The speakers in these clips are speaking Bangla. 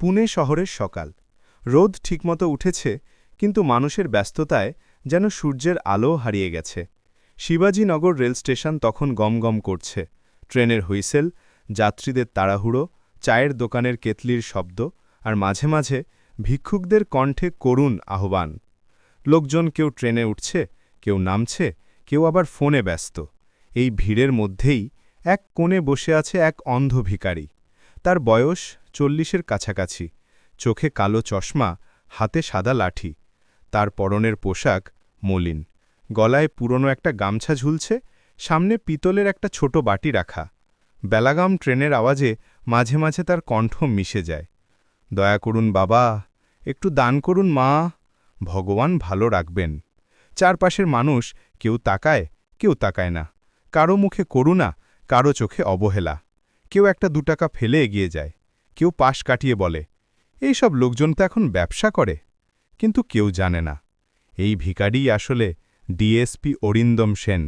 পুনে শহরের সকাল। রোদ ঠিকমতো উঠেছে, কিন্তু মানুষের ব্যস্ততায় যেন সূর্যের আলো হারিয়ে গেছে। শিবাজীনগর রেল স্টেশন তখন গমগম করছে। ট্রেনের হুইসেল, যাত্রীদের তাড়াহুড়ো, চায়ের দোকানের কেতলির শব্দ, আর মাঝে মাঝে ভিক্ষুকদের কণ্ঠে করুণ আহ্বান। লোকজন কেউ ট্রেনে উঠছে, কেউ নামছে, কেউ আবার ফোনে ব্যস্ত। এই ভিড়ের মধ্যেই এক কোণে বসে আছে এক অন্ধ ভিখারি। তার বয়স চল্লিশের কাছাকাছি। চোখে কালো চশমা, হাতে সাদা লাঠি। তার পরনের পোশাক মলিন। গলায় পুরনো একটা গামছা ঝুলছে, সামনে পিতলের একটা ছোট বাটি রাখা। বেলাগাম ট্রেনের আওয়াজে মাঝে মাঝে তার কণ্ঠ মিশে যায়। দয়া করুন বাবা, একটু দান করুন মা, ভগবান ভালো রাখবেন। চারপাশের মানুষ কেউ তাকায় কেউ তাকায় না। কারও মুখে করুণা, কারও চোখে অবহেলা। কেউ একটা দুটাকা ফেলে এগিয়ে যায়। কেউ পাশ কাটিয়ে বলে, এই সব লোকজন তো এখন ব্যবসা করে। কিন্তু কেউ জানে না। এই ভিকারিই আসলে ডিএসপি অরিন্দম সেন,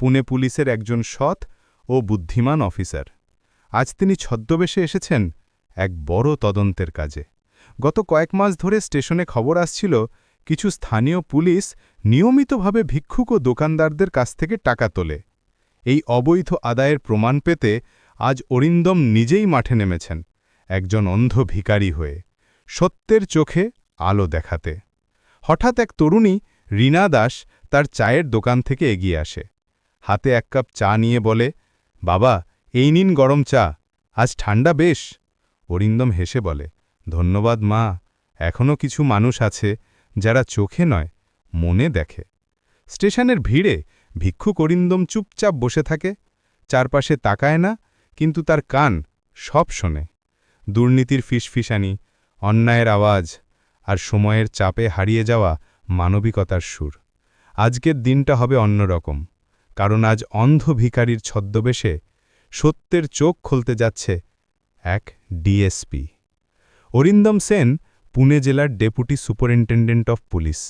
পুনে পুলিশের একজন সৎ ও বুদ্ধিমান অফিসার। আজ তিনি ছদ্মবেশে এসেছেন এক বড় তদন্তের কাজে। গত কয়েক মাস ধরে স্টেশনে খবর আসছিল, কিছু স্থানীয় পুলিশ নিয়মিতভাবে ভিক্ষুক ও দোকানদারদের কাছ থেকে টাকা তোলে। এই অবৈধ আদায়ের প্রমাণ পেতে আজ অরিন্দম নিজেই মাঠে নেমেছেন। একজন অন্ধ ভিকারি হয়ে সত্যের চোখে আলো দেখাতে। হঠাৎ এক তরুণী রীনা দাস তার চায়ের দোকান থেকে এগিয়ে আসে। হাতে এক কাপ চা নিয়ে বলে, বাবা, এই নিন গরম চা, আজ ঠান্ডা বেশ। অরিন্দম হেসে বলে, ধন্যবাদ মা এখনও কিছু মানুষ আছে যারা চোখে নয়, মনে দেখে। স্টেশনের ভিড়ে ভিক্ষুক অরিন্দম চুপচাপ বসে থাকে, চারপাশে তাকায় না, কিন্তু তার কান সব শোনে। দুর্নীতির ফিসফিসানি, অন্যায়ের আওয়াজ আর সময়ের চাপে হারিয়ে যাওয়া মানবিকতার সুর। আজকের দিনটা হবে অন্যরকম, কারণ আজ অন্ধ ভিকারির ছদ্মবেশে সত্যের চোখ খুলতে যাচ্ছে এক ডিএসপি। অরিন্দম সেন, পুনে জেলার ডেপুটি সুপারিনটেন্ডেন্ট অফ পুলিশ,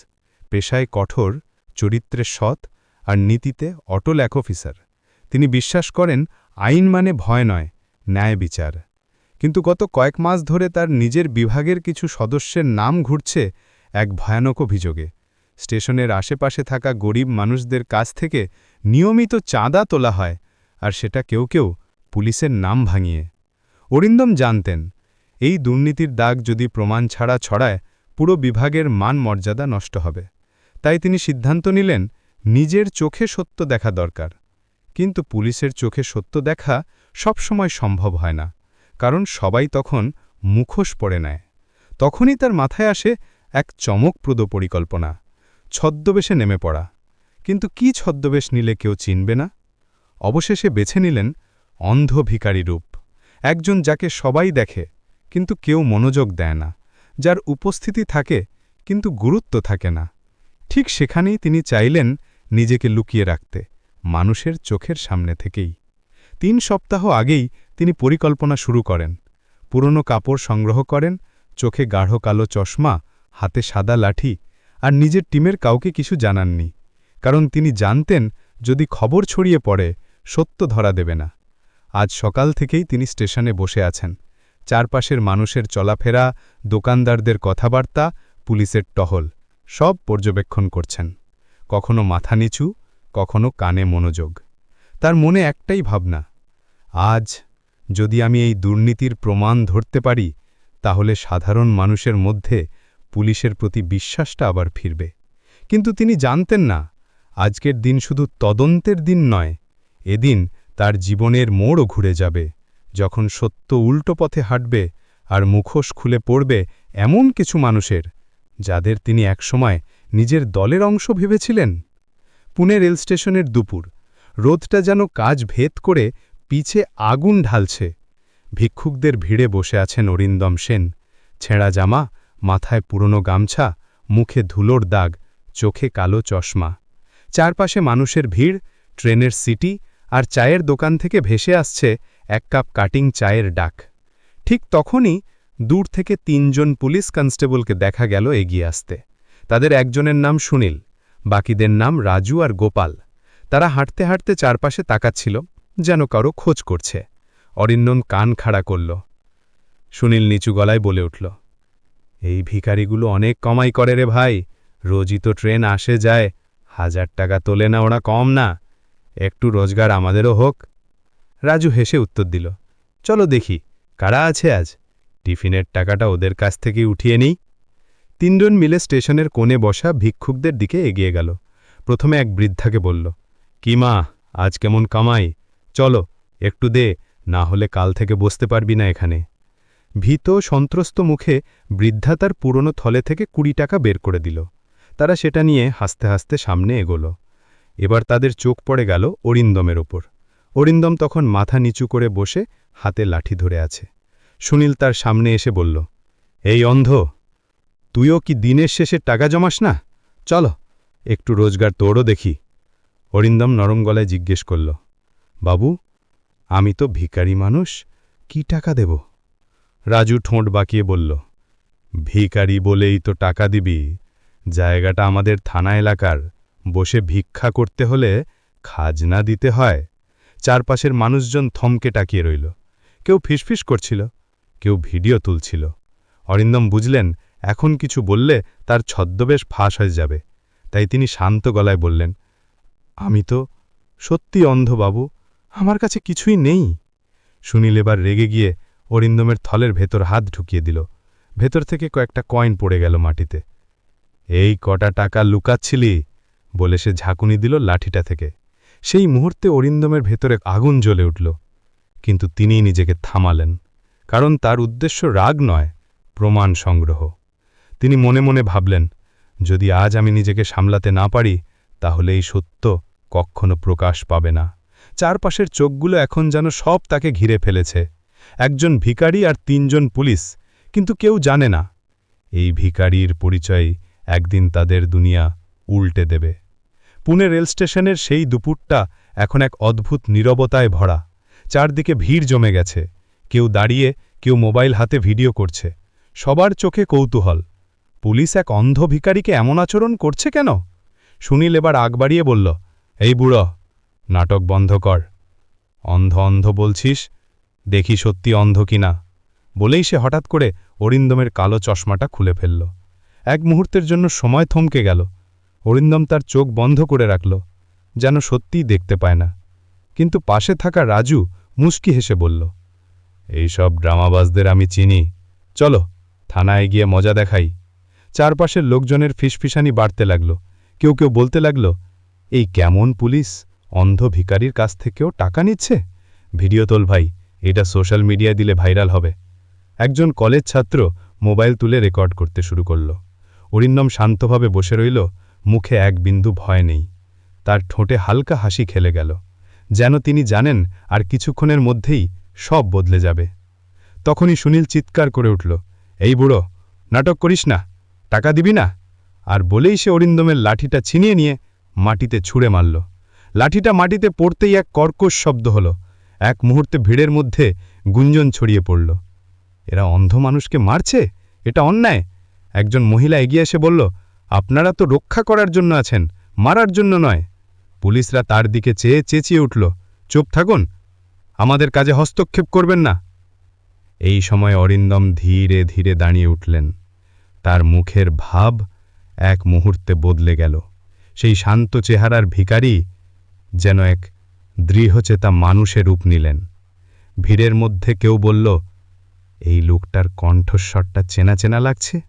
পেশায় কঠোর, চরিত্রে সৎ আর নীতিতে অটল এক অফিসার। তিনি বিশ্বাস করেন, আইন মানে ভয় নয়, ন্যায় বিচার। কিন্তু গত কয়েক মাস ধরে তার নিজের বিভাগের কিছু সদস্যের নাম ঘুরছে এক ভয়ানক অভিযোগে। স্টেশনের আশেপাশে থাকা গরিব মানুষদের কাছ থেকে নিয়মিত চাঁদা তোলা হয় আর সেটা কেউ কেউ পুলিশের নাম ভাঙিয়ে। অরিন্দম জানতেন, এই দুর্নীতির দাগ যদি প্রমাণ ছাড়া ছড়ায়, পুরো বিভাগের মান মর্যাদা নষ্ট হবে। তাই তিনি সিদ্ধান্ত নিলেন, নিজের চোখে সত্য দেখা দরকার। কিন্তু পুলিশের চোখে সত্য দেখা সবসময় সম্ভব হয় না। কারণ সবাই তখন মুখোশ পড়ে নেয়। তখনই তার মাথায় আসে এক চমকপ্রদ পরিকল্পনা, ছদ্মবেশে নেমে পড়া। কিন্তু কি ছদ্মবেশ নিলে কেউ চিনবে না? অবশেষে বেছে নিলেন অন্ধ ভিকারি রূপ, একজন যাকে সবাই দেখে কিন্তু কেউ মনোযোগ দেয় না, যার উপস্থিতি থাকে কিন্তু গুরুত্ব থাকে না। ঠিক সেখানেই তিনি চাইলেন নিজেকে লুকিয়ে রাখতে, মানুষের চোখের সামনে থেকেই। তিন সপ্তাহ আগেই তিনি পরিকল্পনা শুরু করেন। পুরনো কাপড় সংগ্রহ করেন, চোখে গাঢ় কালো চশমা, হাতে সাদা লাঠি, আর নিজের টিমের কাউকে কিছু জানাননি, কারণ তিনি জানতেন যদি খবর ছড়িয়ে পড়ে, সত্য ধরা দেবে না। আজ সকাল থেকেই তিনি স্টেশনে বসে আছেন। চারপাশের মানুষের চলাফেরা, দোকানদারদের কথাবার্তা, পুলিশের টহল, সব পর্যবেক্ষণ করছেন। কখনো মাথা নিচু, কখনো কানে মনোযোগ। তার মনে একটাই ভাবনা, আজ যদি আমি এই দুর্নীতির প্রমাণ ধরতে পারি, তাহলে সাধারণ মানুষের মধ্যে পুলিশের প্রতি বিশ্বাসটা আবার ফিরবে। কিন্তু তিনি জানতেন না, আজকের দিন শুধু তদন্তের দিন নয়, এদিন তার জীবনের মোড়ও ঘুরে যাবে, যখন সত্য উল্টো পথে হাঁটবে আর মুখোশ খুলে পড়বে এমন কিছু মানুষের, যাদের তিনি একসময় নিজের দলের অংশ ভেবেছিলেন। পুনে রেল স্টেশনের দুপুর, রোদটা যেন কাজ ভেদ করে পিছে আগুন ঢালছে। ভিক্ষুকদের ভিড়ে বসে আছেন অরিন্দম সেন। ছেঁড়া জামা, মাথায় পুরনো গামছা, মুখে ধুলোর দাগ, চোখে কালো চশমা। চারপাশে মানুষের ভিড়, ট্রেনের সিটি আর চায়ের দোকান থেকে ভেসে আসছে এক কাপ কাটিং চায়ের ডাক। ঠিক তখনই দূর থেকে তিনজন পুলিশ কনস্টেবলকে দেখা গেল এগিয়ে আসতে। তাদের একজনের নাম সুনীল, বাকিদের নাম রাজু আর গোপাল। তারা হাঁটতে হাঁটতে চারপাশে তাকাচ্ছিল। যেন কারও খোঁজ করছে। অরিন্দম কান খাড়া করল। সুনীল নিচু গলায় বলে উঠল, এই ভিখারিগুলো অনেক কমাই করে রে ভাই। রোজই তো ট্রেন আসে যায়। হাজার টাকা তোলে না, ওরা কম না। একটু রোজগার আমাদেরও হোক। রাজু হেসে উত্তর দিল, চলো দেখি, কারা আছে আজ? টিফিনের টাকাটা ওদের কাছ থেকে উঠিয়ে নিই। তিনজন মিলে স্টেশনের কোণে বসা ভিক্ষুকদের দিকে এগিয়ে গেল। প্রথমে এক বৃদ্ধাকে বলল, কি মা, আজ কেমন কামাই? চলো, একটু দে, না হলে কাল থেকে বসতে পারবি না এখানে। ভীত সন্ত্রস্ত মুখে বৃদ্ধা তার পুরনো থলে থেকে কুড়ি টাকা বের করে দিল। তারা সেটা নিয়ে হাসতে হাসতে সামনে এগোল। এবার তাদের চোখ পড়ে গেল অরিন্দমের ওপর। অরিন্দম তখন মাথা নিচু করে বসে হাতে লাঠি ধরে আছে। সুনীল তার সামনে এসে বলল, এই অন্ধ, তুইও কি দিনের শেষে টাকা জমাস না? চলো, একটু রোজগার তোরও দেখি। অরিন্দম নরম গলায় জিজ্ঞেস করল বাবু, আমি তো ভিকারি মানুষ, কি টাকা দেব? রাজু ঠোঁট বাঁকিয়ে বলল, ভিখারি বলেই তো টাকা দিবি। জায়গাটা আমাদের থানা এলাকার। বসে ভিক্ষা করতে হলে খাজনা দিতে হয়। চারপাশের মানুষজন থমকে টাকিয়ে রইল। কেউ ফিসফিস করছিল, কেউ ভিডিও তুলছিল। অরিন্দম বুঝলেন, এখন কিছু বললে তার ছদ্মবেশ ফাঁস হয়ে যাবে। তাই তিনি শান্ত গলায় বললেন, আমি তো সত্যি অন্ধ বাবু আমার কাছে কিছুই নেই। সুনীল এবার রেগে গিয়ে অরিন্দমের থলের ভেতর হাত ঢুকিয়ে দিল। ভেতর থেকে কয়েকটা কয়েন পড়ে গেল মাটিতে। এই কটা টাকা লুকাচ্ছিলি? বলে সে ঝাঁকুনি দিল লাঠিটা থেকে। সেই মুহূর্তে অরিন্দমের ভেতরে আগুন জ্বলে উঠল। কিন্তু তিনিই নিজেকে থামালেন, কারণ তার উদ্দেশ্য রাগ নয়, প্রমাণ সংগ্রহ। তিনি মনে মনে ভাবলেন, যদি আজ আমি নিজেকে সামলাতে না পারি, তাহলে এই সত্য কখনো প্রকাশ পাবে না। চারপাশের চোখগুলো এখন যেন সব তাকে ঘিরে ফেলেছে। একজন ভিখারি আর তিনজন পুলিশ, কিন্তু কেউ জানে না। এই ভিখারির পরিচয় একদিন তাদের দুনিয়া উল্টে দেবে। পুনে রেল স্টেশনের সেই দুপুরটা এখন এক অদ্ভুত নীরবতায় ভরা। চারদিকে ভিড় জমে গেছে। কেউ দাঁড়িয়ে, কেউ মোবাইল হাতে ভিডিও করছে। সবার চোখে কৌতূহল। পুলিশ এক অন্ধ ভিকারিকে এমন আচরণ করছে কেন? সুনীল এবার আগ বাড়িয়ে বলল, এই বুড়ো নাটক বন্ধ কর। অন্ধ অন্ধ বলছিস? দেখি সত্যি অন্ধ কিনা। বলেই সে হঠাৎ করে অরিন্দমের কালো চশমাটা খুলে ফেলল। এক মুহূর্তের জন্য সময় থমকে গেল। অরিন্দম তার চোখ বন্ধ করে রাখল, যেন সত্যিই দেখতে পায় না। কিন্তু পাশে থাকা রাজু মুস্কি হেসে বলল, এইসব ড্রামাবাজদের আমি চিনি। চলো, থানায় গিয়ে মজা দেখাই। চারপাশের লোকজনের ফিসফিসানি বাড়তে লাগল। কেউ কেউ বলতে লাগল, এই কেমন পুলিশ? অন্ধ ভিকারির কাছ থেকেও টাকা নিচ্ছে? ভিডিও তোল ভাই, এটা সোশ্যাল মিডিয়ায় দিলে ভাইরাল হবে। একজন কলেজ ছাত্র মোবাইল তুলে রেকর্ড করতে শুরু করল। অরিন্দম শান্তভাবে বসে রইল, মুখে এক বিন্দু ভয় নেই। তার ঠোঁটে হালকা হাসি খেলে গেল। যেন তিনি জানেন আর কিছুক্ষণের মধ্যেই সব বদলে যাবে। তখনই সুনীল চিৎকার করে উঠল, এই বুড়ো, নাটক করিস না, টাকা দিবি না? আর বলেই সে অরিন্দমের লাঠিটা ছিনিয়ে নিয়ে মাটিতে ছুঁড়ে মারল। লাঠিটা মাটিতে পড়তেই এক কর্কশ শব্দ হল। এক মুহূর্তে ভিড়ের মধ্যে গুঞ্জন ছড়িয়ে পড়ল। এরা অন্ধ মানুষকে মারছে? এটা অন্যায়। একজন মহিলা এগিয়ে এসে বলল, আপনারা তো রক্ষা করার জন্য আছেন, মারার জন্য নয়। পুলিশরা তার দিকে চেয়ে চেঁচিয়ে উঠল, চুপ থাকুন, আমাদের কাজে হস্তক্ষেপ করবেন না। এই সময় অরিন্দম ধীরে ধীরে দাঁড়িয়ে উঠলেন। তার মুখের ভাব এক মুহূর্তে বদলে গেল। সেই শান্ত চেহারার ভিখারি যেন এক দৃঢ়চেতা মানুষের রূপ নিলেন। ভিড়ের মধ্যে কেউ বলল, এই লোকটার কণ্ঠস্বরটা চেনা চেনা লাগছে?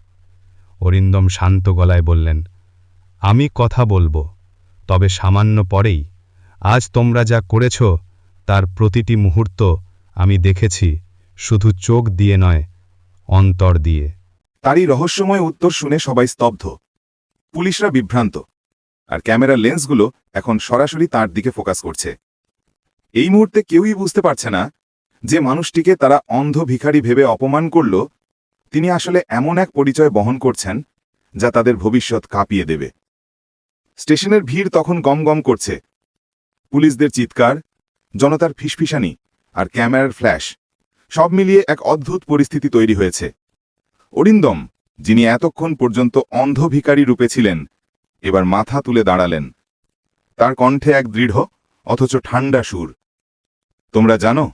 অরিন্দম শান্ত গলায় বললেন, আমি কথা বলব, তবে সামান্য পরেই। আজ তোমরা যা করেছ, তার প্রতিটি মুহূর্ত আমি দেখেছি, শুধু চোখ দিয়ে নয়, অন্তর দিয়ে। তারই রহস্যময় উত্তর শুনে সবাই স্তব্ধ। পুলিশরা বিভ্রান্ত। আর ক্যামেরার লেন্সগুলো এখন সরাসরি তার দিকে ফোকাস করছে। এই মুহূর্তে কেউই বুঝতে পারছে না যে মানুষটিকে তারা অন্ধ ভিখারি ভেবে অপমান করল, তিনি আসলে এমন এক পরিচয় বহন করছেন যা তাদের ভবিষ্যৎ কাঁপিয়ে দেবে। স্টেশনের ভিড় তখন গম গম করছে। পুলিশদের চিৎকার, জনতার ফিসফিসানি আর ক্যামেরার ফ্ল্যাশ সব মিলিয়ে এক অদ্ভুত পরিস্থিতি তৈরি হয়েছে। অরিন্দম, যিনি এতক্ষণ পর্যন্ত অন্ধ ভিখারি রূপে ছিলেন এবার মাথা তুলে দাঁড়ালেন। তার কণ্ঠে এক দৃঢ়, অথচ ঠান্ডা সুর। তোমরা জানো,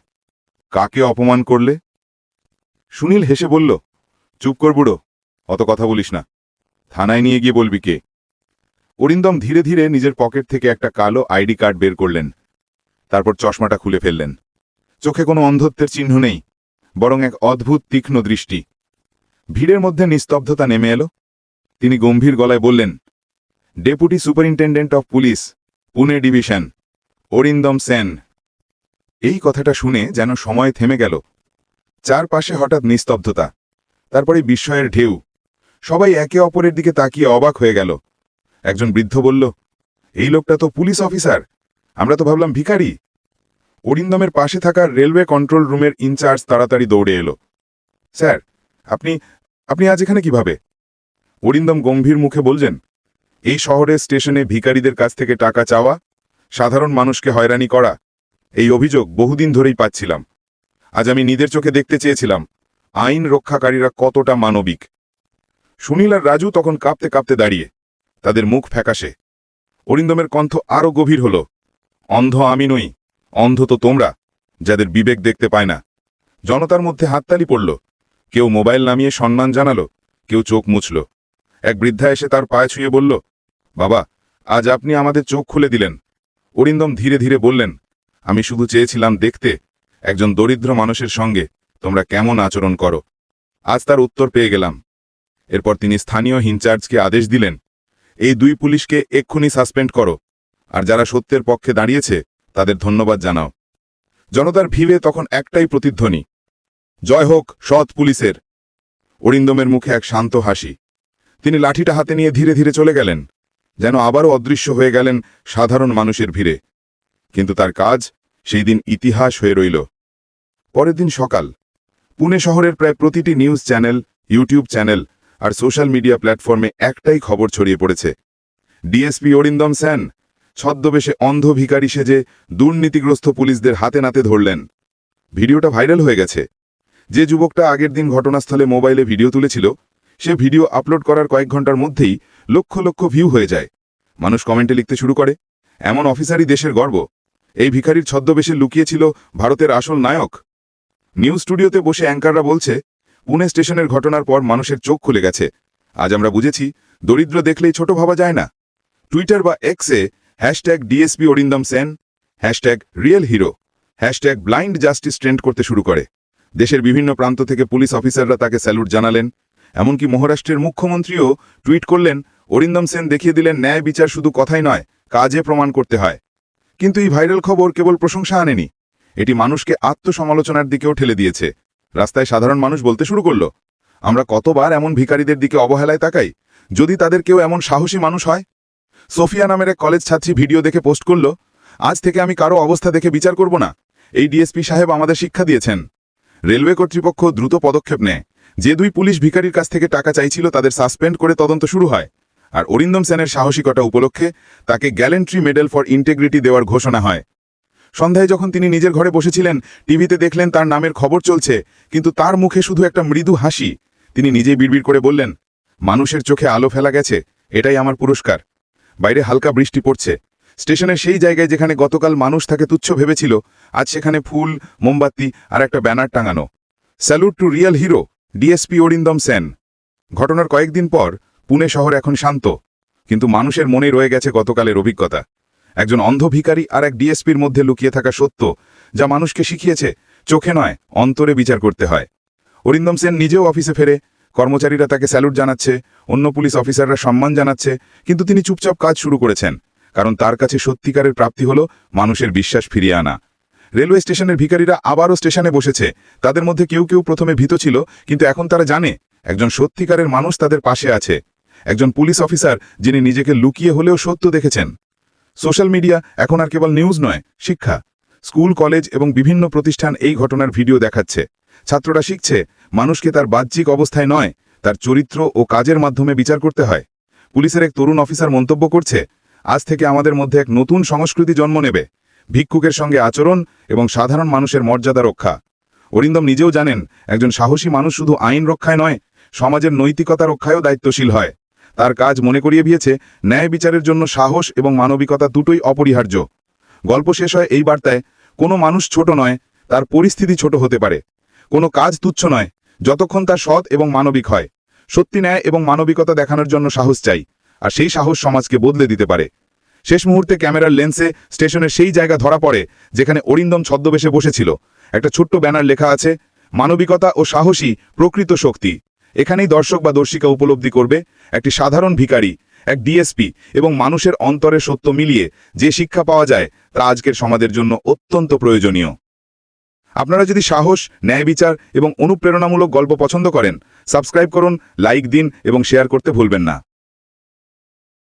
কাকে অপমান করলে? সুনীল হেসে বলল, চুপ কর বুড়ো, অত কথা বলিস না। থানায় নিয়ে গিয়ে বলবি কে? অরিন্দম ধীরে ধীরে নিজের পকেট থেকে একটা কালো আইডি কার্ড বের করলেন। তারপর চশমাটা খুলে ফেললেন। চোখে কোনো অন্ধত্বের চিহ্ন নেই, বরং এক অদ্ভুত তীক্ষ্ণ দৃষ্টি। ভিড়ের মধ্যে নিস্তব্ধতা নেমে এলো। তিনি গম্ভীর গলায় বললেন deputy superintendent of police Pune division Arindam Sen এই কথাটা শুনে যেন সময় থেমে গেল। চারপাশে হঠাৎ নিস্তব্ধতা, তারপরে বিস্ময়ের ঢেউ। সবাই একে অপরের দিকে তাকিয়ে অবাক হয়ে গেল। একজন বৃদ্ধ বলল, এই লোকটা তো পুলিশ অফিসার, আমরা তো ভাবলাম ভিখারি। অরিন্দমের পাশে থাকা রেলওয়ে কন্ট্রোল রুমের ইনচার্জ তাড়াতাড়ি দৌড়ে এলো। স্যার, আপনি আপনি আজ এখানে কীভাবে? অরিন্দম গম্ভীর মুখে বলছেন এই শহরের স্টেশনে ভিখারিদের কাছ থেকে টাকা চাওয়া, সাধারণ মানুষকে হয়রানি করা, এই অভিযোগ বহুদিন ধরেই পাচ্ছিলাম। আজ আমি নিজের চোখে দেখতে চেয়েছিলাম, আইন রক্ষাকারীরা কতটা মানবিক। সুনীল আর রাজু তখন কাঁপতে কাঁপতে দাঁড়িয়ে, তাদের মুখ ফ্যাকাশে। অরিন্দমের কণ্ঠ আরও গভীর হল, অন্ধ আমি নই, অন্ধ তো তোমরা, যাদের বিবেক দেখতে পায় না। জনতার মধ্যে হাততালি পড়ল, কেউ মোবাইল নামিয়ে সম্মান জানালো, কেউ চোখ মুছল। এক বৃদ্ধা এসে তার পায়ে ছুঁয়ে বলল বাবা, আজ আপনি আমাদের চোখ খুলে দিলেন। অরিন্দম ধীরে ধীরে বললেন, আমি শুধু চেয়েছিলাম দেখতে, একজন দরিদ্র মানুষের সঙ্গে তোমরা কেমন আচরণ করো। আজ তার উত্তর পেয়ে গেলাম। এরপর তিনি স্থানীয় ইনচার্জকে আদেশ দিলেন, এই দুই পুলিশকে এক্ষুনি সাসপেন্ড করো, আর যারা সত্যের পক্ষে দাঁড়িয়েছে, তাদের ধন্যবাদ জানাও। জনতার ভিড়ে তখন একটাই প্রতিধ্বনি, জয় হোক, সৎ পুলিশের। অরিন্দমের মুখে এক শান্ত হাসি। তিনি লাঠিটা হাতে নিয়ে ধীরে ধীরে চলে গেলেন। যেন আবারও অদৃশ্য হয়ে গেলেন সাধারণ মানুষের ভিড়ে। কিন্তু তার কাজ সেই দিন ইতিহাস হয়ে রইল। পরের দিন সকাল। পুনে শহরের প্রায় প্রতিটি নিউজ চ্যানেল, ইউটিউব চ্যানেল আর সোশ্যাল মিডিয়া প্ল্যাটফর্মে একটাই খবর ছড়িয়ে পড়েছে। ডিএসপি অরিন্দম স্যান ছদ্মবেশে অন্ধ ভিকারি সেজে দুর্নীতিগ্রস্ত পুলিশদের হাতে নাতে ধরলেন। ভিডিওটা ভাইরাল হয়ে গেছে। যে যুবকটা আগের দিন ঘটনাস্থলে মোবাইলে ভিডিও তুলেছিল, সে ভিডিও আপলোড করার কয়েক ঘণ্টার মধ্যেই লক্ষ লক্ষ ভিউ হয়ে যায়। মানুষ কমেন্টে লিখতে শুরু করে, এমন অফিসারই দেশের গর্ব। এই ভিখারির ছদ্মবেশে লুকিয়েছিল ভারতের আসল নায়ক। নিউজ স্টুডিওতে বসে অ্যাঙ্কাররা বলছে, পুনে স্টেশনের ঘটনার পর মানুষের চোখ খুলে গেছে। আজ আমরা বুঝেছি, দরিদ্র দেখলেই ছোট ভাবা যায় না। টুইটার বা এক্সে hashtag DSP Arindam Sen hashtag real hero hashtag blind justice trend করতে শুরু করে। দেশের বিভিন্ন প্রান্ত থেকে পুলিশ অফিসাররা তাকে স্যালুট জানালেন। এমনকি মহারাষ্ট্রের মুখ্যমন্ত্রীও টুইট করলেন, অরিন্দম সেন দেখিয়ে দিলেন, ন্যায় বিচার শুধু কথাই নয়, কাজে প্রমাণ করতে হয়। কিন্তু এই ভাইরাল খবর কেবল প্রশংসা আনেনি, এটি মানুষকে আত্মসমালোচনার দিকেও ঠেলে দিয়েছে। রাস্তায় সাধারণ মানুষ বলতে শুরু করল, আমরা কতবার এমন ভিখারিদের দিকে অবহেলায় তাকাই, যদি তাদের কেউ এমন সাহসী মানুষ হয়? সোফিয়া নামের এক কলেজ ছাত্রী ভিডিও দেখে পোস্ট করল, আজ থেকে আমি কারও অবস্থা দেখে বিচার করব না, এই ডিএসপি সাহেব আমাদের শিক্ষা দিয়েছেন। রেলওয়ে কর্তৃপক্ষ দ্রুত পদক্ষেপ নেয়। যে দুই পুলিশ ভিখারির কাছ থেকে টাকা চাইছিল তাদের সাসপেন্ড করে তদন্ত শুরু হয়। আর অরিন্দম সেনের সাহসিকতা উপলক্ষে তাকে গ্যালেন্ট্রি মেডেল ফর ইন্টেগ্রিটি দেওয়ার ঘোষণা হয়। সন্ধ্যায় যখন তিনি নিজের ঘরে বসেছিলেন, টিভিতে দেখলেন তার নামের খবর চলছে, কিন্তু তার মুখে শুধু একটা মৃদু হাসি। তিনি নিজেই বিড়বিড় করে বললেন, মানুষের চোখে আলো ফেলা গেছে, এটাই আমার পুরস্কার। বাইরে হালকা বৃষ্টি পড়ছে। স্টেশনের সেই জায়গায় যেখানে গতকাল মানুষ তাকে তুচ্ছ ভেবেছিল, আজ সেখানে ফুল, মোমবাতি আর একটা ব্যানার টাঙানো। Salute to real hero. DSP Arindam Sen. ঘটনার কয়েকদিন পর পুনে শহর এখন শান্ত, কিন্তু মানুষের মনে রয়ে গেছে গতকালের অভিজ্ঞতা। একজন অন্ধ ভিখারি আর এক ডিএসপির মধ্যে লুকিয়ে থাকা সত্য, যা মানুষকে শিখিয়েছে, চোখে নয়, অন্তরে বিচার করতে হয়। অরিন্দম সেন নিজেও অফিসে ফেরে, কর্মচারীরা তাকে স্যালুট জানাচ্ছে, অন্য পুলিশ অফিসাররা সম্মান জানাচ্ছে, কিন্তু তিনি চুপচাপ কাজ শুরু করেছেন, কারণ তার কাছে সত্যিকারের প্রাপ্তি হল মানুষের বিশ্বাস ফিরিয়ে আনা। রেলওয়ে স্টেশনের ভিখারিরা আবারও স্টেশনে বসেছে। তাদের মধ্যে কেউ কেউ প্রথমে ভীত ছিল, কিন্তু এখন তারা জানে, একজন সত্যিকারের মানুষ তাদের পাশে আছে। একজন পুলিশ অফিসার যিনি নিজেকে লুকিয়ে হলেও সত্য দেখেছেন। সোশ্যাল মিডিয়া এখন আর কেবল নিউজ নয়, শিক্ষা। স্কুল, কলেজ এবং বিভিন্ন প্রতিষ্ঠান এই ঘটনার ভিডিও দেখাচ্ছে। ছাত্ররা শিখছে, মানুষকে তার বাহ্যিক অবস্থায় নয়, তার চরিত্র ও কাজের মাধ্যমে বিচার করতে হয়। পুলিশের এক তরুণ অফিসার মন্তব্য করছে, আজ থেকে আমাদের মধ্যে এক নতুন সংস্কৃতি জন্ম নেবে। ভিক্ষুকের সঙ্গে আচরণ এবং সাধারণ মানুষের মর্যাদা রক্ষা। অরিন্দম নিজেও জানেন, একজন সাহসী মানুষ শুধু আইন রক্ষায় নয়, সমাজের নৈতিকতা রক্ষায়ও দায়িত্বশীল হয়। তার কাজ মনে করিয়ে দিয়েছে, ন্যায় বিচারের জন্য সাহস এবং মানবিকতা দুটোই অপরিহার্য। গল্প শেষ হয় এই বার্তায়, কোনো মানুষ ছোট নয়, তার পরিস্থিতি ছোট হতে পারে। কোনো কাজ তুচ্ছ নয়, যতক্ষণ তা সৎ এবং মানবিক হয়। সত্যি ন্যায় এবং মানবিকতা দেখানোর জন্য সাহস চাই, আর সেই সাহস সমাজকে বদলে দিতে পারে। শেষ মুহূর্তে ক্যামেরার লেন্সে স্টেশনের সেই জায়গা ধরা পড়ে, যেখানে অরিন্দম ছদ্মবেশে বসেছিল। একটা ছোট্ট ব্যানার লেখা আছে, মানবিকতা ও সাহসী প্রকৃত শক্তি। এখানেই দর্শক বা দর্শিকা উপলব্ধি করবে, একটি সাধারণ ভিখারি, এক ডিএসপি এবং মানুষের অন্তরে সত্য মিলিয়ে যে শিক্ষা পাওয়া যায় তা আজকের সমাজের জন্য অত্যন্ত প্রয়োজনীয়। আপনারা যদি সাহস, ন্যায় বিচার এবং অনুপ্রেরণামূলক গল্প পছন্দ করেন, সাবস্ক্রাইব করুন, লাইক দিন এবং শেয়ার করতে ভুলবেন না।